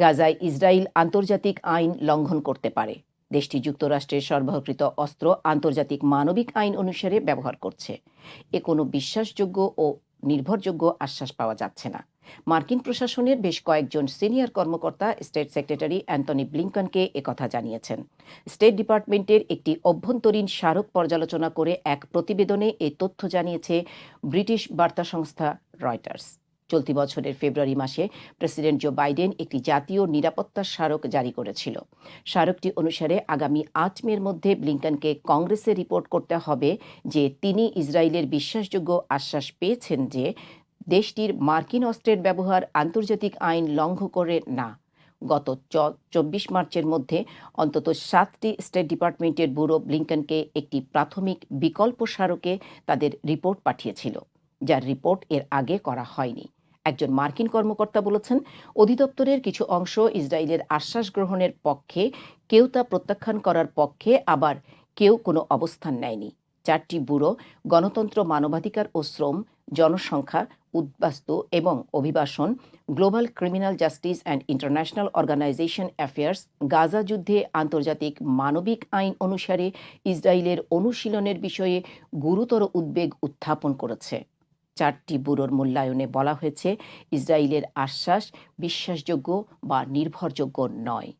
গাজায় ইসরায়েল আন্তর্জাতিক আইন লঙ্ঘন করতে পারে। দেশটি যুক্তরাষ্ট্রের সরবরাহকৃত অস্ত্র আন্তর্জাতিক মানবিক আইন অনুসারে ব্যবহার করছে। এ কোনো বিশ্বাসযোগ্য ও নির্ভরযোগ্য আশ্বাস পাওয়া যাচ্ছে না। মার্কিন প্রশাসনের বেশ কয়েকজন সিনিয়র কর্মকর্তা, স্টেট সেক্রেটারি অ্যান্টনি ব্লিংকনকে একথা জানিয়েছেন। স্টেট ডিপার্টমেন্টের একটি অভ্যন্তরীণ স্মারক পর্যালোচনা করে এক প্রতিবেদনে এ তথ্য জানিয়েছে ব্রিটিশ বার্তা সংস্থা রয়টার্স। চলতি বছরের ফেব্রুয়ারি মাসে প্রেসিডেন্ট জো বাইডেন একটি জাতীয় নিরাপত্তা স্মারক জারি করেছিল। স্মারকটি অনুসারে আগামী আট মের মধ্যে ব্লিংকনকে কংগ্রেসে রিপোর্ট করতে হবে যে তিনি ইসরায়েলের বিশ্বাসযোগ্য আশ্বাস পেয়েছেন যে দেশটির মার্কিন অস্ত্রের ব্যবহার আন্তর্জাতিক আইন লঙ্ঘ করে না। গত চব্বিশ মার্চের মধ্যে অন্তত সাতটি স্টেট ডিপার্টমেন্টের ব্যুরো ব্লিংকনকে একটি প্রাথমিক বিকল্প স্মারকে তাদের রিপোর্ট পাঠিয়েছিল। যার রিপোর্ট এর আগে করা হয়নি। একজন মার্কিন কর্মকর্তা বলেছেন, অধিদপ্তরের কিছু অংশ ইসরায়েলের আশ্বাস গ্রহণের পক্ষে কেউ তা প্রত্যাখ্যান করার পক্ষে আবার কেউ কোনো অবস্থান নেয়নি। চারটি ব্যুরো, গণতন্ত্র, মানবাধিকার ও শ্রম, জনসংখ্যা, উদ্বাস্তু এবং অভিবাসন, global criminal justice and international organisation affairs, Gaza যুদ্ধে আন্তর্জাতিক মানবিক আইন অনুসারে ইসরায়েলের অনুশীলনের বিষয়ে গুরুতর উদ্বেগ উত্থাপন করেছে। চারটি ব্যুরোর মূল্যায়নে বলা হয়েছে ইসরায়েলের আশ্বাস বিশ্বাসযোগ্য বা নির্ভরযোগ্য নয়।